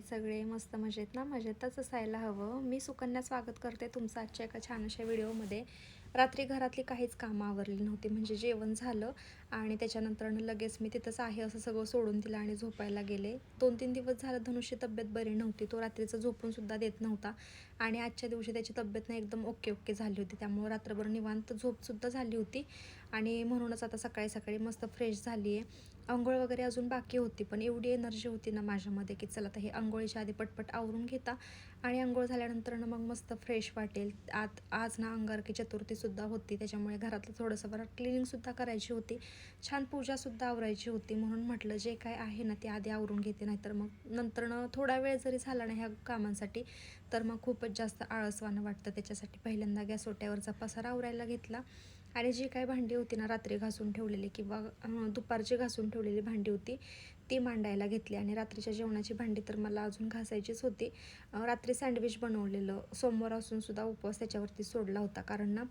आहेत सगळे मस्त मजेत ना? मजेतच असायला हवं. मी सुकन्या स्वागत करते तुमचं आजच्या एका छान अशा व्हिडिओमध्ये. रात्री घरातली काहीच कामं आवरली नव्हती म्हणजे जेवण झालं आणि त्याच्यानंतर लगेच मी तिथंच आहे असं सगळं सोडून दिलं आणि झोपायला गेले. दोन तीन दिवस झालं धनुषची तब्येत बरी नव्हती. तो रात्रीचं झोपूनसुद्धा देत नव्हता. आणि आजच्या दिवशी त्याची तब्येत ना एकदम ओके ओके झाली होती. त्यामुळे रात्रभर निवांत झोपसुद्धा झाली होती. आणि म्हणूनच आता सकाळी सकाळी मस्त फ्रेश झाली आहे आंघोळ वगैरे अजून बाकी होती पण एवढी एनर्जी होती ना माझ्यामध्ये की चला आता हे आंघोळीच्या आधी पटपट आवरून घेता. आणि आंघोळ झाल्यानंतर ना मग मस्त फ्रेश वाटेल. आत आज ना अंगारकी चतुर्थीसुद्धा होती त्याच्यामुळे घरातलं थोडंसं बरं क्लिनिंगसुद्धा करायची होती. छान पूजासुद्धा आवरायची होती म्हणून म्हटलं जे काय आहे ना ते आधी आवरून घेते नाहीतर मग नंतरनं थोडा वेळ जरी झाला ना ह्या कामांसाठी तर मग खूपच जास्त आळसवानं वाटतं. त्याच्यासाठी पहिल्यांदा गॅस ओट्यावरचा पसारा आवरायला घेतला. आणि जी काही भांडी होती ना रात्री घासून ठेवलेली किंवा दुपारची घासून ठेवलेली भांडी होती ती मांडायला घेतली. आणि रात्रीच्या जेवणाची भांडी तर मला अजून घासायचीच होती. रात्री सँडविच बनवलेलं सोमवार असूनसुद्धा उपवास त्याच्यावरती सोडला होता. कारण ना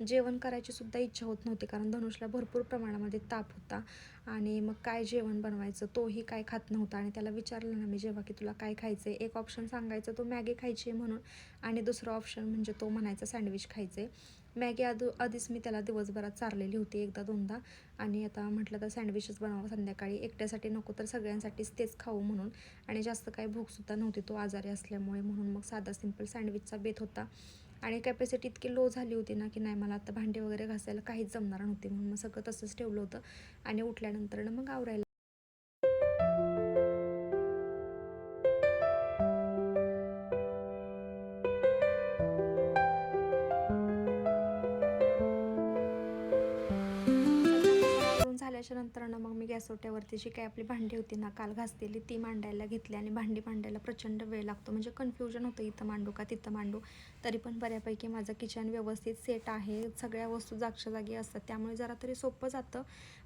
जेवण करायची सुद्धा इच्छा होत नव्हती. कारण धनुषला भरपूर प्रमाणामध्ये ताप होता. आणि मग काय जेवण बनवायचं तोही काय खात नव्हता. आणि त्याला विचारलं ना मी जेव्हा की तुला काय खायचं आहे एक ऑप्शन सांगायचं तो मॅगी खायची आहे म्हणून. आणि दुसरं ऑप्शन म्हणजे तो म्हणायचा सँडविच खायचं आहे मॅगी आधू आधीच मी त्याला दिवसभरात चारलेली होती एकदा दोनदा. आणि आता म्हटलं तर सँडविचेस बनवावं संध्याकाळी. एकट्यासाठी नको तर सगळ्यांसाठीच तेच खाऊ म्हणून. आणि जास्त काही भूकसुद्धा नव्हती तो आजारी असल्यामुळे म्हणून मग साधा सिंपल सँडविचचा बेत होता. आणि कॅपॅसिटी इतकी लो झाली होती ना की नाही मला आता भांडे वगैरे घासायला काहीच जमणार नव्हते म्हणून मग सगळं तसंच ठेवलं होतं. आणि उठल्यानंतर मग आवरायला मी जी काही आपली भांडी होती ना काल घासलेली ती मांडायला घेतली आणि भांडी मांडायला प्रचंड वेळ लागतो. म्हणजे कन्फ्युजन होतं इथं मांडू का तिथं मांडू. तरी पण बऱ्यापैकी माझं किचन व्यवस्थित सेट आहे. सगळ्या वस्तू जागच्या जागी असतात. त्यामुळे जरा तरी सोपं जातं.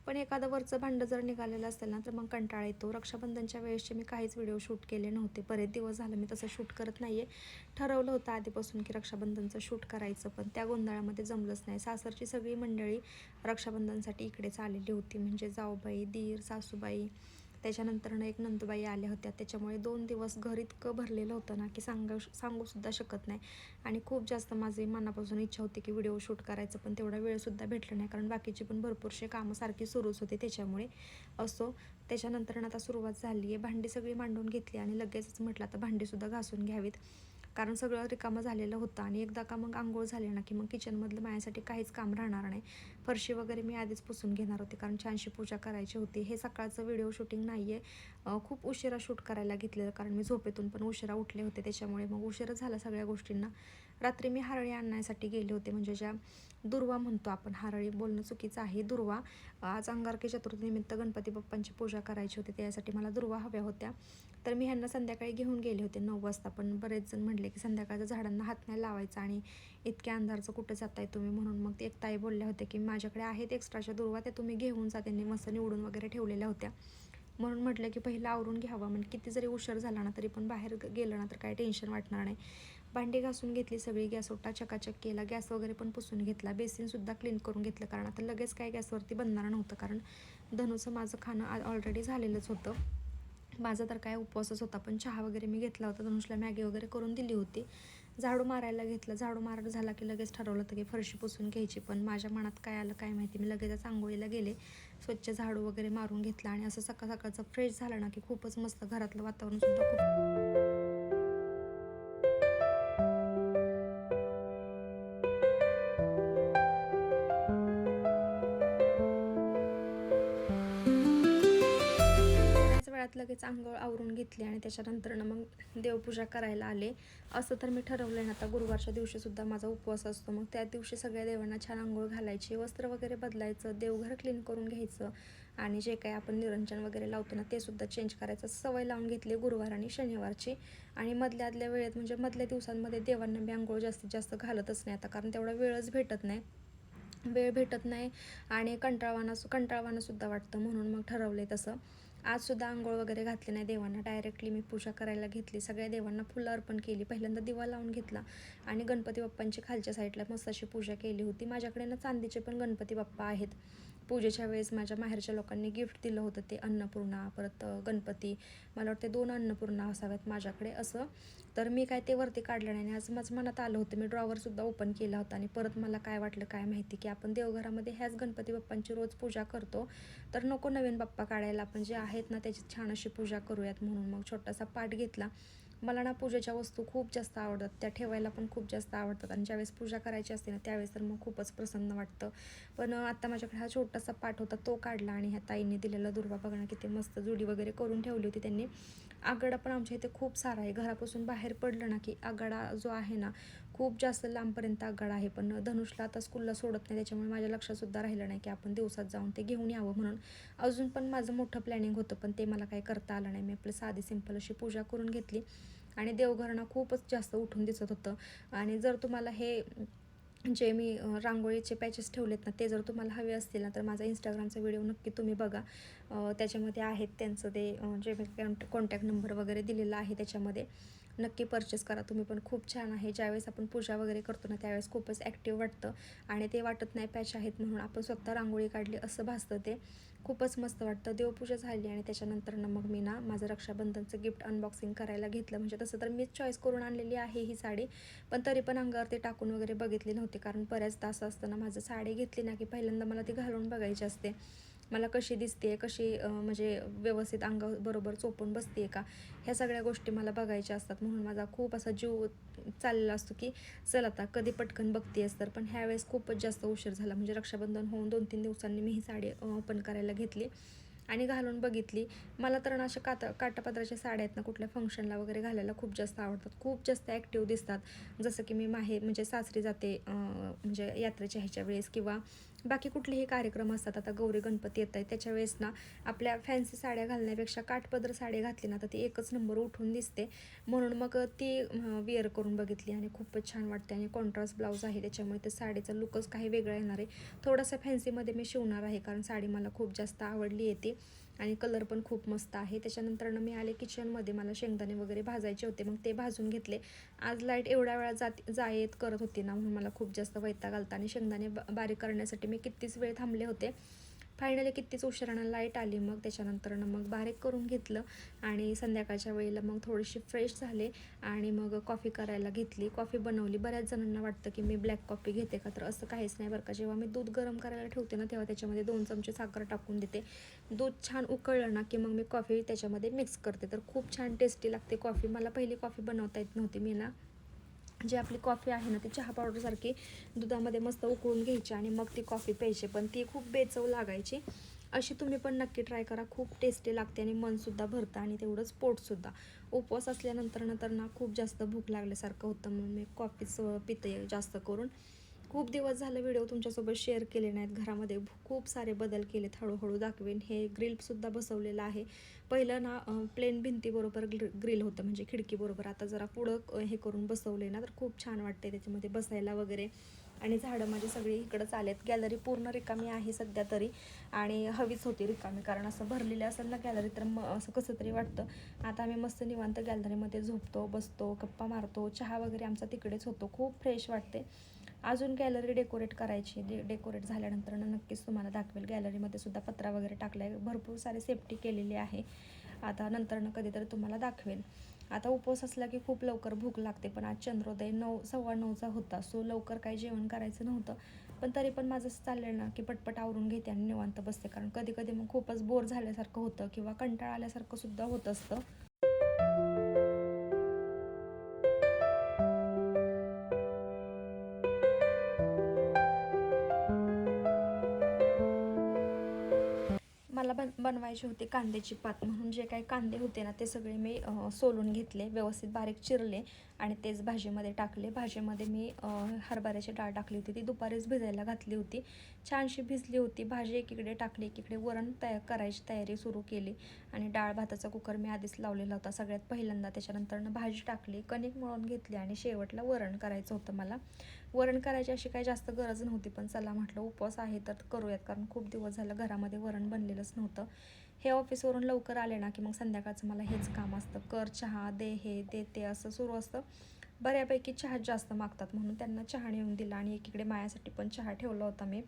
पण एखादं वरचं भांडं जर निघालेलं असेल ना तर मग कंटाळा येतो. रक्षाबंधनच्या वेळेसचे मी काहीच व्हिडिओ शूट केले नव्हते. बरेच दिवस झालं मी तसं शूट करत नाही आहे ठरवलं होतं आधीपासून की रक्षाबंधनचं शूट करायचं पण त्या गोंधळामध्ये जमलंच नाही. सासरची सगळी मंडळी रक्षाबंधनसाठी इकडेच आलेली होती. म्हणजे जाऊबाई दीर सासूबाई त्याच्यानंतर एक नंदुबाई आल्या होत्या. त्याच्यामुळे दोन दिवस घर इतकं भरलेलं होतं ना की सांगू सांगूसुद्धा शकत नाही. आणि खूप जास्त माझी मनापासून इच्छा होती की व्हिडिओ शूट करायचं पण तेवढा वेळसुद्धा भेटला नाही. कारण बाकीची पण भरपूरशी कामं सारखी सुरूच होते त्याच्यामुळे. असो त्याच्यानंतर आता सुरुवात झाली आहे. भांडी सगळी मांडून घेतली आणि लगेचच म्हटलं आता भांडीसुद्धा घासून घ्यावीत. कारण सगळं रिकामं झालेलं होतं आणि एकदा का मग आंघोळ झाली ना की मग किचनमधलं माझ्यासाठी काहीच काम राहणार नाही. फरशी वगैरे मी आधीच पुसून घेणार होते कारण छानशी पूजा करायची होती. हे सकाळचं व्हिडिओ शूटिंग नाही आहे खूप उशिरा शूट करायला घेतलेलं कारण मी झोपेतून पण उशिरा उठले होते त्याच्यामुळे मग उशिरा झाला सगळ्या गोष्टींना. रात्री मी हरळी आणण्यासाठी गेले होते म्हणजे ज्या दुर्वा म्हणतो आपण हरळी बोलणं चुकीचं आहे. दुर्वा आज अंगारकी चतुर्थीनिमित्त गणपती बाप्पांची पूजा करायची होती त्यासाठी मला दुर्वा हव्या होत्या. तर मी ह्यांना संध्याकाळी घेऊन गेले होते नऊ वाजता. पण बरेच जण म्हटले की संध्याकाळच्या झाडांना हात नाही लावायचा आणि इतक्या अंधारचं कुठं जाताय तुम्ही म्हणून. मग एक ताई बोलल्या होत्या की माझ्याकडे आहेत एक्स्ट्राच्या दुर्वा त्या तुम्ही घेऊन जा त्यांनी मस्त निवडून वगैरे ठेवलेल्या होत्या. म्हणून म्हटलं की पहिलं आवरून घ्यावं. म्हणजे किती जरी उशीर झाला ना तरी पण बाहेर गेलं ना तर काय टेन्शन वाटणार नाही. भांडी घासून घेतली सगळी गॅस ओटा चकाचक केला. गॅस वगैरे पण पुसून घेतला. बेसिनसुद्धा क्लीन करून घेतलं कारण आता लगेच काय गॅसवरती बनणार नव्हतं. कारण धनुचं माझं खाणं ऑलरेडी झालेलंच होतं. माझा तर काय उपवासच होता पण चहा वगैरे मी घेतला होता. धनुषला मॅगी वगैरे करून दिली होती. झाडू मारायला घेतलं. झाडू मारत झाला की लगेच ठरवलं होतं की फरशी पुसून घ्यायची. पण माझ्या मनात काय आलं काय माहिती. मी लगेच आंघोळीला गेले स्वच्छ झाडू वगैरे मारून घेतला आणि असं सकाळ सकाळचं फ्रेश झालं ना की खूपच मस्त घरातलं वातावरणसुद्धा खूप लगेच आंघोळ आवरून घेतली आणि त्याच्यानंतर मग देवपूजा करायला आले. असं तर मी ठरवलं आहे ना आता गुरुवारच्या दिवशीसुद्धा माझा उपवास असतो. मग त्या दिवशी सगळ्या देवांना छान आंघोळ घालायची वस्त्र वगैरे बदलायचं देवघर क्लीन करून घ्यायचं आणि जे काही आपण निरंजन वगैरे लावतो ना ते सुद्धा चेंज करायचं. सवय लावून घेतली गुरुवार आणि शनिवारची. आणि मधल्या आदल्या वेळेत म्हणजे मधल्या दिवसांमध्ये देवांना मी आंघोळ जास्तीत जास्त घालतच नाही आता कारण तेवढा वेळच भेटत नाही. वेळ भेटत नाही आणि कंटाळवाना कंटाळवानासुद्धा वाटतं म्हणून मग ठरवलं आहे तसं. आजसुद्धा आंघोळ वगैरे घातली नाही देवांना. डायरेक्टली मी पूजा करायला घेतली. सगळ्या देवांना फुलं अर्पण केली. पहिल्यांदा दिवा लावून घेतला आणि गणपती बाप्पांची खालच्या साईडला मस्त अशी पूजा केली होती. माझ्याकडे ना चांदीचे पण गणपती बाप्पा आहेत. पूजेच्या वेळेस माझ्या माहेरच्या लोकांनी गिफ्ट दिलं होतं ते अन्नपूर्णा परत गणपती. मला वाटते दोन अन्नपूर्णा असाव्यात माझ्याकडे असं. तर मी काय ते वरती काढलं नाही आणि आज माझं मनात आलं होतं. मी ड्रॉवरसुद्धा ओपन केला होता आणि परत मला काय वाटलं काय माहिती की आपण देवघरामध्ये ह्याच गणपती बाप्पांची रोज पूजा करतो. तर नको नवीन बाप्पा काढायला आपण जे आहेत ना त्याची छान अशी पूजा करूयात म्हणून मग छोटासा पाठ घेतला. मला ना पूजेच्या वस्तू खूप जास्त आवडतात त्या ठेवायला पण खूप जास्त आवडतात आणि ज्यावेळेस पूजा करायची असते ना त्यावेळेस तर मग खूपच प्रसन्न वाटतं. पण आत्ता आता माझ्याकडे हा छोटासा पाठ होता तो काढला आणि ह्या ताईंनी दिलेला दुर्वा बघा ना किती मस्त जुडी वगैरे करून ठेवली होती त्यांनी. आगडा पण आमच्या इथे खूप सारा आहे. घरापासून बाहेर पडलं ना की आगाडा जो आहे ना खूप जास्त लांबपर्यंत आगाडा आहे. पण धनुषला आता स्कूलला सोडत नाही त्याच्यामुळे माझ्या लक्षातसुद्धा राहिलं नाही की आपण दिवसात जाऊन ते घेऊन यावं म्हणून. अजून पण माझं मोठं प्लॅनिंग होतं पण ते मला काही करता आलं नाही. मी आपलं साधी सिंपल अशी पूजा करून घेतली. आणि देवघरणा खूपच जास्त उठून दिसत होतं. आणि जर तुम्हाला हे जे मी रांगोळीचे पॅचेस ठेवलेत ना ते जर तुम्हाला हवे असतील ना तर माझा इंस्टाग्रामचा व्हिडिओ नक्की तुम्ही बघा. त्याच्यामध्ये आहेत त्यांचं ते जे मी कॉन्टॅक्ट नंबर वगैरे दिलेला आहे त्याच्यामध्ये. नक्की परचेस करा. तुम्ही पण खूप छान आहे. ज्यावेळेस आपण पूजा वगैरे करतो ना त्यावेळेस खूपच ॲक्टिव्ह वाटतं. आणि ते वाटत नाही पॅच आहेत म्हणून आपण स्वतः रांगोळी काढली असं भासतं ते. खूपच मस्त वाटतं. देवपूजा झाली आणि त्याच्यानंतर ना मग मी ना माझं रक्षाबंधनचं गिफ्ट अनबॉक्सिंग करायला घेतलं. म्हणजे तसं तर मीच चॉईस करून आणलेली आहे ही साडी. पण तरी पण अंगावर ते टाकून वगैरे बघितली नव्हती. कारण बऱ्याच तास असताना माझं साडी घेतली ना की पहिल्यांदा मला ती घालून बघायची असते. मला कशी दिसते कशी म्हणजे व्यवस्थित अंगाबरोबर चोपून बसते का ह्या सगळ्या गोष्टी मला बघायच्या असतात. म्हणून माझा खूप असा जीव चाललेला असतो की चल आता कधी पटकन बघतेस तर. पण ह्यावेळेस खूपच जास्त उशीर झाला. म्हणजे रक्षाबंधन होऊन दोन तीन दिवसांनी मी ही साडी ओपन करायला घेतली आणि घालून बघितली. मला तर अशा काता काटापदराच्या साड्या आहेत ना कुठल्या फंक्शनला वगैरे घालायला खूप जास्त आवडतात. खूप जास्त ॲक्टिव्ह दिसतात. जसं की मी माहे म्हणजे सासरी जाते म्हणजे यात्रेच्या ह्याच्या वेळेस किंवा बाकी कुठलेही कार्यक्रम असतात आता गौरी गणपती येत आहेत त्याच्या वेळेस ना आपल्या फॅन्सी साड्या घालण्यापेक्षा काठपदर साडी घातली ना तर ती एकच नंबर उठून दिसते. म्हणून मग ती वेअर करून बघितली आणि खूपच छान वाटते आणि कॉन्ट्रास्ट ब्लाऊज आहे त्याच्यामुळे ते साडीचा लुकच काही वेगळा येणार आहे. थोडासा फॅन्सीमध्ये मी शिवणार आहे कारण साडी मला खूप जास्त आवडली येते आणि कलर पण खूप मस्त आहे. त्याच्यानंतरनं मी आले किचनमध्ये मला शेंगदाणे वगैरे भाजायचे होते. मग ते भाजून घेतले. आज लाइट एवढ्या वेळा जात जा येत करत होती ना म्हणून मला खूप जास्त वैताग आलता. आणि शेंगदाणे ब- बारीक करण्यासाठी मी कितीच वेळ थांबले होते. फायनली कितीच उशिरानं लाइट आली मग त्याच्यानंतरनं मग बारीक करून घेतलं आणि संध्याकाळच्या वेळेला मग थोडीशी फ्रेश झाले आणि मग कॉफी करायला घेतली. कॉफी बनवली. बऱ्याच जणांना वाटतं की मी ब्लॅक कॉफी घेते का तर असं काहीच नाही बरं का. जेव्हा मी दूध गरम करायला ठेवते ना तेव्हा त्याच्यामध्ये दोन चमचे साखर टाकून देते. दूध छान उकळलं ना की मग मी कॉफी त्याच्यामध्ये मिक्स करते. तर खूप छान टेस्टी लागते कॉफी मला पहिली कॉफी बनवता येत नव्हती मी ना जी आपली कॉफी आहे ना ती चहा पावडरसारखी दुधामध्ये मस्त उकळून घ्यायची आणि मग ती कॉफी प्यायची. पण ती खूप बेचव लागायची. अशी तुम्ही पण नक्की ट्राय करा. खूप टेस्टी लागते आणि मनसुद्धा भरतं आणि तेवढंच पोटसुद्धा उपवास असल्यानंतर नंतर ना खूप जास्त भूक लागल्यासारखं होतं म्हणून मी कॉफीच पिते जास्त करून. खूप दिवस झालं व्हिडिओ तुमच्यासोबत शेअर केले नाहीत. घरामध्ये खूप सारे बदल केलेत हळूहळू दाखवेन. हे ग्रिलसुद्धा बसवलेलं आहे. पहिलं ना प्लेन भिंतीबरोबर ग्रिल होतं म्हणजे खिडकीबरोबर आता जरा पुढं हे करून बसवले ना तर खूप छान वाटते त्याच्यामध्ये बसायला वगैरे. आणि झाडं माझी सगळी इकडंच आलेत. गॅलरी पूर्ण रिकामी आहे सध्या तरी. आणि हवीच होती रिकामी कारण असं भरलेली असेल ना गॅलरी तर मग असं कसं तरी वाटतं. आता आम्ही मस्त निवांत गॅलरीमध्ये झोपतो बसतो गप्पा मारतो चहा वगैरे आमचा तिकडेच होतो. खूप फ्रेश वाटते अजून गॅलरी डेकोरेट करायची डे डेकोरेट झाल्यानंतर नक्कीच तुम्हाला दाखवेल. गॅलरीमध्ये सुद्धा पत्रा वगैरे टाकला आहे भरपूर सारे सेफ्टी केलेली आहे. आता नंतरनं कधीतरी तुम्हाला दाखवेल. आता उपवास असला की खूप लवकर भूक लागते पण आज चंद्रोदय नऊ सव्वा नऊचा होता. सो लवकर काही जेवण करायचं नव्हतं. पण तरी पण माझं असं चाललं ना की पटपट आवरून घेते आणि निवांत बसते. कारण कधी कधी मग खूपच बोर झाल्यासारखं होतं किंवा कंटाळा आल्यासारखं सुद्धा होत असतं. बनवायची होते कांद्याची पात म्हणून जे काही कांदे होते ना ते सगळे मी सोलून घेतले व्यवस्थित बारीक चिरले आणि तेच भाजीमध्ये टाकले. भाजीमध्ये मी हरभऱ्याची डाळ टाकली होती ती दुपारीच भिजायला घातली होती. छानशी भिजली होती. भाजी एकीकडे टाकली एकीकडे वरण तयार करायची तयारी सुरू केली आणि डाळ भाताचा कुकर मी आधीच लावलेला होता. सगळ्यात पहिल्यांदा त्याच्यानंतरनं भाजी टाकली कणिक मळून घेतली आणि शेवटला वरण करायचं होतं मला. वरण करायची अशी काही जास्त गरज नव्हती पण चला म्हटलं उपवास आहे तर करूयात कारण खूप दिवस झालं घरामध्ये वरण बनलेलंच नव्हतं. हे ऑफिसवरून लवकर आले ना की मग संध्याकाळचं मला हेच काम असतं. कर चहा दे हे दे ते असं सुरू असतं. बऱ्यापैकी चहा जास्त मागतात म्हणून त्यांना चहा नेऊन दिला आणि एकीकडे मायासाठी पण चहा ठेवला होता मी.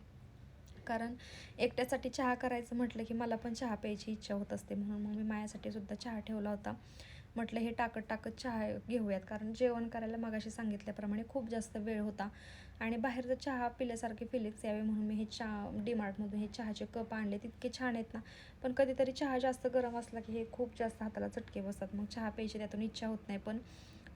कारण एकट्यासाठी चहा करायचं म्हटलं की मला पण चहा प्यायची इच्छा होत असते म्हणून मग मी माझ्यासाठी सुद्धा चहा ठेवला होता. म्हटलं हे टाकत टाकत चहा घेऊयात. कारण जेवण करायला मगाशी सांगितल्याप्रमाणे खूप जास्त वेळ होता. आणि बाहेरचं चहा पिल्यासारखे फिलिक्स यावे म्हणून मी हे चहा डीमार्टमधून हे चहाचे कप आणले. तितके छान आहेत ना. पण कधीतरी चहा जास्त गरम असला की हे खूप जास्त हाताला चटके बसतात. मग चहा प्यायची त्यातून इच्छा होत नाही. पण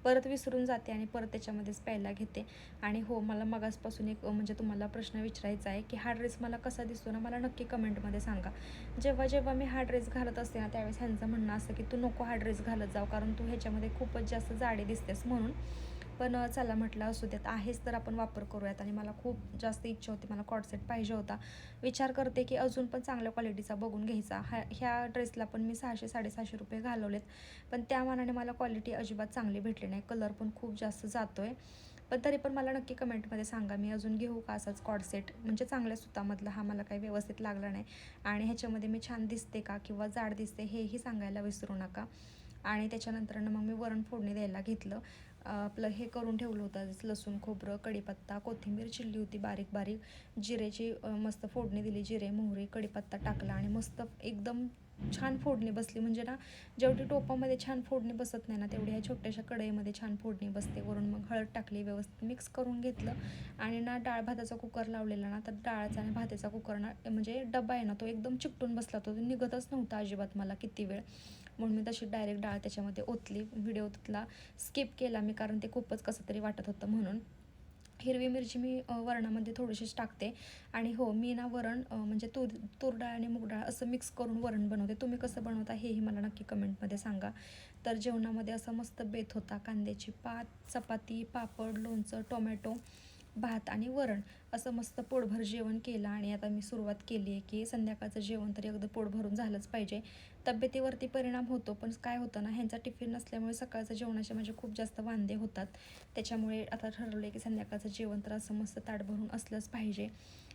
परत विसरून जाते आणि परत त्याच्यामध्येच प्यायला घेते. आणि हो मला मगासपासून एक म्हणजे तुम्हाला प्रश्न विचारायचा आहे की हा ड्रेस मला कसा दिसतो ना मला नक्की कमेंटमध्ये सांगा. जेव्हा जेव्हा मी हा ड्रेस घालत असते ना त्यावेळेस ह्यांचं म्हणणं असं की तू नको हा ड्रेस घालत जाऊ कारण तू ह्याच्यामध्ये खूपच जास्त जाडी दिसतेस म्हणून. पण चला म्हटलं असू देत आहेच तर आपण वापर करूयात. आणि मला खूप जास्त इच्छा होती मला कॉडसेट पाहिजे होता. विचार करते की अजून पण चांगल्या क्वालिटीचा बघून घ्यायचा. हा ह्या ड्रेसला पण मी सहाशे साडेसहाशे रुपये घालवलेत. पण त्या मानाने मला क्वालिटी अजिबात चांगली भेटली नाही. कलर पण खूप जास्त जातो आहे पण तरी पण मला नक्की कमेंटमध्ये सांगा मी अजून घेऊ का असाच कॉडसेट म्हणजे चांगल्या सुतामधला हा मला काही व्यवस्थित लागला नाही. आणि ह्याच्यामध्ये मी छान दिसते का किंवा जाड दिसते हेही सांगायला विसरू नका. आणि त्याच्यानंतरनं मग मी वरण फोडणी द्यायला घेतलं. आपलं हे करून ठेवलं होतं लसूण खोबरं कढीपत्ता कोथिंबीर चिल्ली होती बारीक बारीक. जिरेची मस्त फोडणी दिली जिरे मोहरी कढीपत्ता टाकला आणि मस्त एकदम छान फोडणी बसली. म्हणजे ना जेवढी टोपामध्ये छान फोडणी बसत नाही ना तेवढी ह्या छोट्याशा कढईमध्ये छान फोडणी बसते. वरून मग हळद टाकली व्यवस्थित मिक्स करून घेतलं आणि ना डाळ भाताचा कुकर लावलेला ना तर डाळाचा आणि भाताचा कुकर ना म्हणजे डबा आहे ना तो एकदम चिकटून बसला. तो निघतच नव्हता अजिबात मला किती वेळ. म्हणून मी तशी डायरेक्ट डाळ त्याच्यामध्ये ओतली. व्हिडिओ तिथला स्किप केला मी कारण ते खूपच कसं तरी वाटत होतं म्हणून. हिरवी मिरची मी वरणामध्ये थोडीशीच टाकते. आणि हो मी ना वरण म्हणजे तूर तूर डाळ आणि मूग डाळ असं मिक्स करून वरण बनवते. तुम्ही कसं बनवता हेही मला नक्की कमेंटमध्ये सांगा. तर जेवणामध्ये असं मस्त बेत होता. कांद्याची पात चपाती पापड लोणचं टोमॅटो भात आणि वरण असं मस्त पोटभर जेवण केलं आणि आता मी सुरुवात केली आहे की संध्याकाळचं जेवण तरी अगदी पोट भरून झालंच पाहिजे. तब्येतीवरती परिणाम होतो पण काय होतं ना ह्यांचा टिफिन नसल्यामुळे सकाळचं जेवणाचे माझे खूप जास्त वांदे होतात. त्याच्यामुळे आता ठरवलं आहे की संध्याकाळचं जेवण तर असं मस्त ताट भरून असलंच पाहिजे.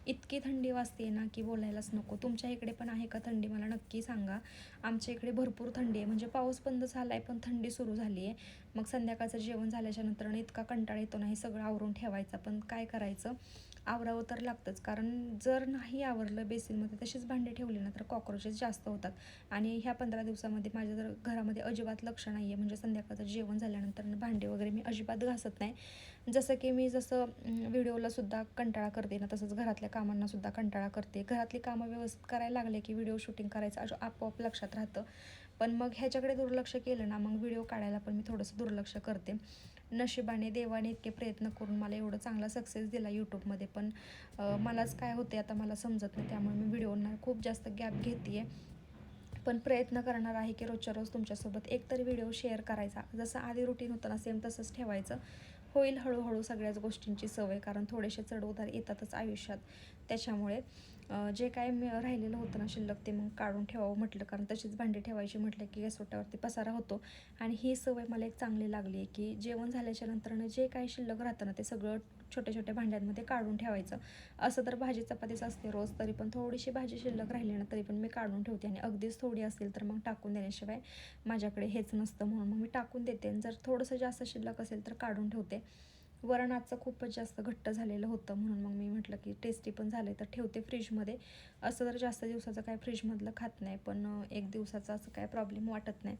इतकी थंडी वाजते ना की बोलायलाच नको. तुमच्या इकडे पण आहे का थंडी? मला नक्की सांगा. आमच्या इकडे भरपूर थंडी आहे. म्हणजे पाऊस बंद झाला आहे पण थंडी सुरू झाली आहे मग संध्याकाळचं जेवण झाल्याच्यानंतर इतका कंटाळा येतो ना हे सगळं आवरून ठेवायचं. पण काय करायचं? आवरावं तर लागतंच. कारण जर नाही आवरलं बेसिनमध्ये तशीच भांडे ठेवले ना तर कॉक्रोचेस जास्त होतात. आणि ह्या पंधरा दिवसामध्ये माझ्या जर घरामध्ये अजिबात लक्ष नाही आहे म्हणजे संध्याकाळचं जेवण झाल्यानंतर भांडे वगैरे मी अजिबात घासत नाही. जसं की मी जसं व्हिडिओलासुद्धा कंटाळा करते ना तसंच घरातल्या कामांनासुद्धा कंटाळा करते. घरातली कामं व्यवस्थित करायला लागले की व्हिडिओ शूटिंग करायचं आपोआप लक्षात राहतं. पण मग ह्याच्याकडे दुर्लक्ष केलं ना मग व्हिडिओ काढायला पण मी थोडंसं दुर्लक्ष करते. नशिबाने देवाने इतके प्रयत्न करून मला एवढं चांगला सक्सेस दिला यूट्यूबमध्ये पण. मलाच काय होते आता मला समजत नाही त्यामुळे मी व्हिडिओना खूप जास्त गॅप घेते आहे पण प्रयत्न करणार आहे की रोजच्या रोज तुमच्यासोबत एकतर व्हिडिओ शेअर करायचा. जसं आधी रुटीन होतं ना सेम तसंच ठेवायचं. होईल हळूहळू सगळ्याच गोष्टींची सवय कारण थोडेसे चढउतार येतातच आयुष्यात. त्याच्यामुळे जे काय राहिलेलं होतं ना शिल्लक ते मग काढून ठेवावं म्हटलं. कारण तशीच भांडी ठेवायची म्हटलं की गॅसोट्यावरती पसारा होतो. आणि ही सवय मला एक चांगली लागली आहे की जेवण झाल्याच्या नंतरनं जे काय शिल्लक राहतं ना ते सगळं छोट्या छोट्या भांड्यांमध्ये काढून ठेवायचं. असं तर भाजी चपातीच असते रोज तरी पण थोडीशी भाजी शिल्लक राहिली ना तरी पण मी काढून ठेवते. आणि अगदीच थोडी असेल तर मग टाकून देण्याशिवाय माझ्याकडे हेच नसतं म्हणून मग मी टाकून देते. आणि जर थोडंसं जास्त शिल्लक असेल तर काढून ठेवते. वरणाचं आजचं खूपच जास्त घट्ट झालेलं होतं म्हणून मग मी म्हटलं की टेस्टी पण झालं तर ठेवते फ्रीजमध्ये असं तर जास्त दिवसाचं काय फ्रीजमधलं खात नाही पण एक दिवसाचा असं काय प्रॉब्लेम वाटत नाही.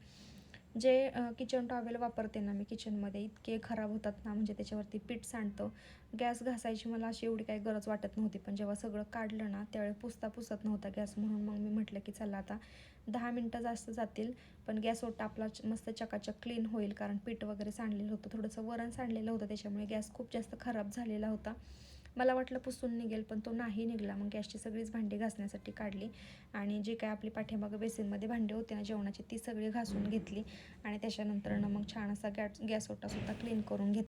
जे किचन टॉवेल वापरते ना मी किचनमध्ये इतके खराब होतात ना म्हणजे त्याच्यावरती पीठ सांडतं. गॅस घासायची मला अशी एवढी काही गरज वाटत नव्हती पण जेव्हा सगळं काढलं ना त्यावेळी पुसता पुसत नव्हता गॅस म्हणून मग मी म्हटलं की चला आता दहा मिनटं जास्त जातील पण गॅस ओटा आपला मस्त चकाचक क्लीन होईल कारण पीठ वगैरे सांडलेलं होतं थोडंसं वरण सांडलेलं होतं त्याच्यामुळे गॅस खूप जास्त खराब झालेला होता. मला वाटलं पुसून निघेल पण तो नाही निघला. मग गॅसची सगळीच भांडी घासण्यासाठी काढली आणि जी काय आपली पाठीमागं बेसिनमध्ये भांडी होती ना जेवणाची ती सगळी घासून घेतली आणि त्याच्यानंतर मग छान असा गॅस गॅस ओटासुद्धा क्लीन करून घेतला.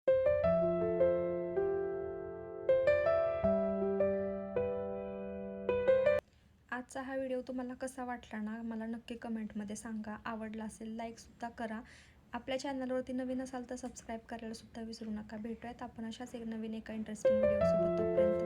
आजचा हा व्हिडिओ तुम्हाला कसा वाटला ना मला नक्की कमेंटमध्ये सांगा. आवडला असेल लाईकसुद्धा करा. आपल्या चॅनलवरती नवीन असाल तर सबस्क्राईब करायलासुद्धा विसरू नका. भेटूयात आपण अशाच एक नवीन एका इंटरेस्टिंग व्हिडिओसोबत तोपर्यंत